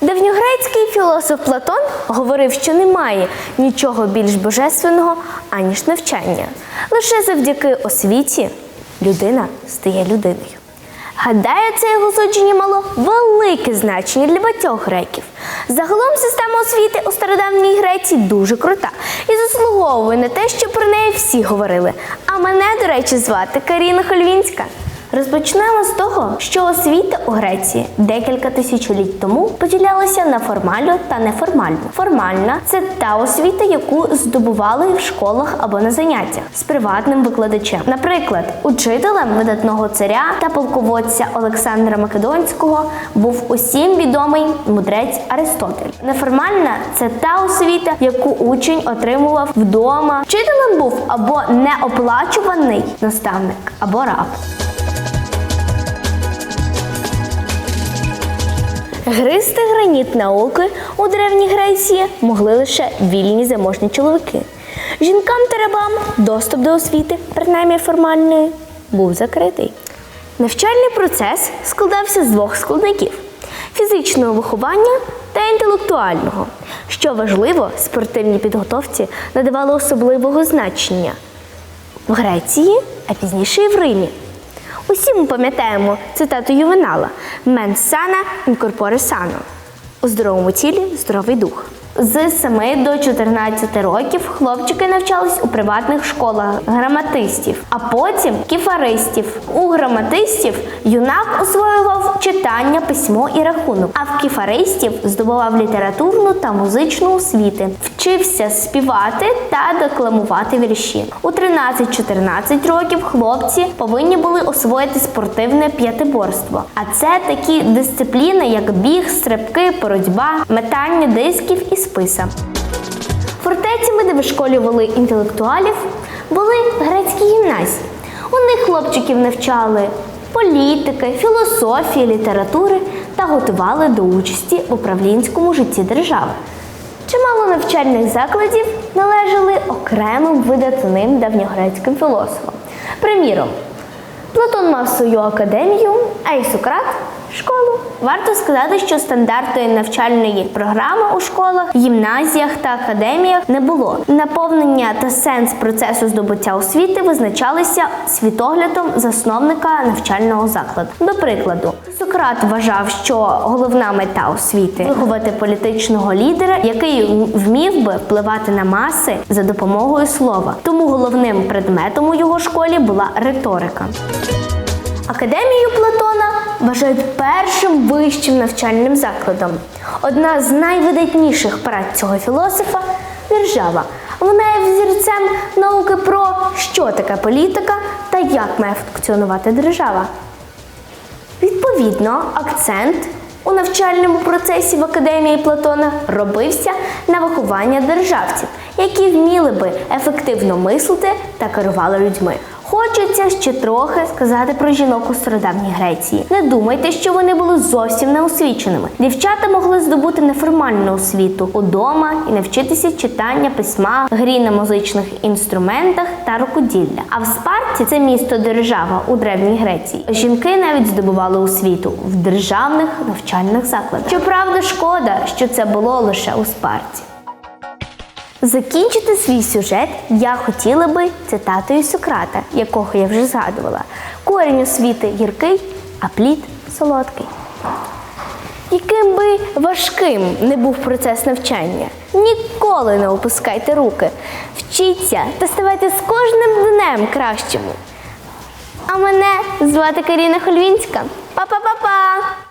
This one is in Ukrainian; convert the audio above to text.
Давньогрецький філософ Платон говорив, що немає нічого більш божественного, аніж навчання. Лише завдяки освіті людина стає людиною. Гадаю, це його судження мало велике значення для багатьох греків. Загалом система освіти у стародавній Греції дуже крута і заслуговує на те, що про неї всі говорили. А мене, до речі, звати Каріна Хольвінська. Розпочнемо з того, що освіта у Греції декілька тисячоліть тому поділялася на формальну та неформальну. Формальна це та освіта, яку здобували в школах або на заняттях з приватним викладачем. Наприклад, учителем видатного царя та полководця Олександра Македонського був усім відомий мудрець Аристотель. Неформальна це та освіта, яку учень отримував вдома. Вчителем був або неоплачуваний наставник, або раб. Гристи граніт науки у Древній Греції могли лише вільні заможні чоловіки. Жінкам та рабам доступ до освіти, принаймні формальної, був закритий. Навчальний процес складався з двох складників фізичного виховання та інтелектуального. Що важливо, спортивній підготовці надавали особливого значення в Греції, а пізніше і в Римі. Усі ми пам'ятаємо цитату Ювенала «Мен сана інкорпоре сано» у здоровому тілі здоровий дух. З 7 до 14 років хлопчики навчались у приватних школах граматистів, а потім кіфаристів. У граматистів юнак освоював читання, письмо і рахунок, а в кіфаристів здобував літературну та музичну освіти, вчився співати та декламувати вірші. У 13-14 років хлопці повинні були освоїти спортивне п'ятиборство. А це такі дисципліни, як біг, стрибки, боротьба, метання дисків і списа. Фортецями, де вишколювали інтелектуалів, були грецькі гімназії. У них хлопчиків навчали політики, філософії, літератури та готували до участі в управлінському житті держави. Чимало навчальних закладів належали окремим видатним давньогрецьким філософам. Приміром, Платон мав свою академію, а і Сократ школу. Варто сказати, що стандартної навчальної програми у школах, гімназіях та академіях не було. Наповнення та сенс процесу здобуття освіти визначалися світоглядом засновника навчального закладу. До прикладу, Сократ вважав, що головна мета освіти виховати політичного лідера, який вмів би впливати на маси за допомогою слова. Тому головним предметом у його школі була риторика. Академію Платона вважають першим вищим навчальним закладом. Одна з найвидатніших праць цього філософа держава. Вона є взірцем науки про що таке політика та як має функціонувати держава. Відповідно, акцент у навчальному процесі в академії Платона робився на виховання державців, які вміли би ефективно мислити та керували людьми. Хочеться ще трохи сказати про жінок у стародавній Греції. Не думайте, що вони були зовсім неосвіченими. Дівчата могли здобути неформальну освіту удома і навчитися читання письма, грі на музичних інструментах та рукоділля. А в Спарті це місто держава у древній Греції. Жінки навіть здобували освіту в державних навчальних закладах. Щоправда, шкода, що це було лише у Спарті. Закінчити свій сюжет я хотіла би цитатою Сократа, якого я вже згадувала. Корінь освіти гіркий, а плід солодкий. Яким би важким не був процес навчання, ніколи не опускайте руки. Вчіться та ставайте з кожним днем кращими. А мене звати Каріна Хольвінська. Па-па-па-па!